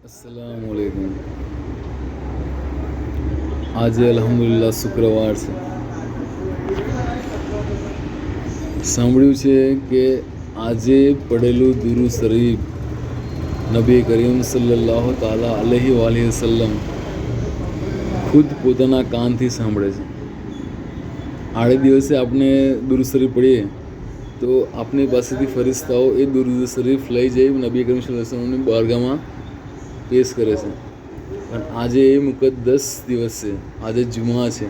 અસલામ વાલેકુમ આજે અલ્હમ્દુલિલ્લાહ શુક્રવાર છે સાંભળ્યું છે કે આજે પડેલું દુરુ શરીફ નબી કરીમ સલ્લાહ તાલા અલહી વાલી વસલ્લમ ખુદ પોતાના કાનથી સાંભળે છે આડે દિવસે આપણે દુરુ શરીફ પડીએ તો આપણી પાસેથી ફરિસ્તાઓ એ દુરુ શરીફ લઈ જઈ નબી કરીમ સલ્લાહ બારગામાં પેશ કરે છે. પણ આજે એ મુકદ્દસ દિવસ છે આજે જુમા છે.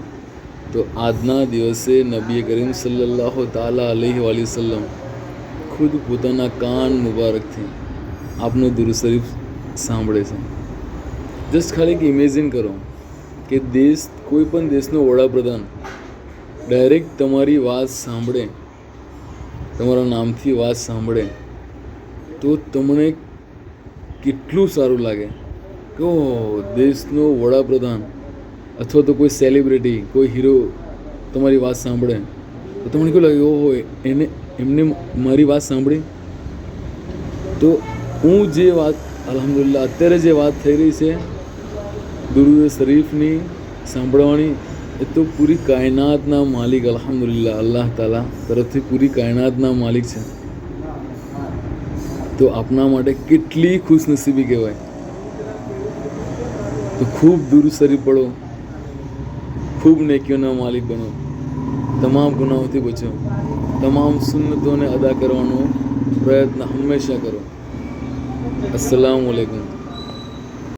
તો આજના દિવસે નબી કરીમ સલ્લલ્લાહુ તાલા અલહી વાલી ખુદ પોતાના કાન મુબારકથી આપનો દુરુ શરીફ સાંભળે છે. જસ્ટ ખાલી એક ઇમેજિન કરો કે દેશ, કોઈ પણ દેશનો વડાપ્રધાન ડાયરેક્ટ તમારી વાત સાંભળે, તમારા નામથી વાત સાંભળે, તો તમને કેટલું સારું લાગે? કે દેશનો વડાપ્રધાન અથવા તો કોઈ સેલિબ્રિટી કોઈ હીરો તમારી વાત સાંભળે? તો તમને કેવું લાગે? ઓહો, એને, એમને મારી વાત સાંભળી? તો હું જે વાત, અલ્હમ્દુલિલ્લાહ, અત્યારે જે વાત થઈ રહી છે, દુરુદ શરીફની સાંભળવાની, એ તો પૂરી કાયનાતના માલિક, અલ્હમ્દુલિલ્લાહ, અલ્લાહ તાલા તરફથી પૂરી કાયનાતના માલિક છે. તો આપના માટે કેટલી ખુશનસીબી કહેવાય? તો ખૂબ દૂર સરી પડો. ખૂબ નેકીઓના માલિક બનો. તમામ ગુનાઓથી બચો. તમામ સુન્નતોને અદા કરવાનો પ્રયત્ન હંમેશા કરો. અસલામ વાલેકુમ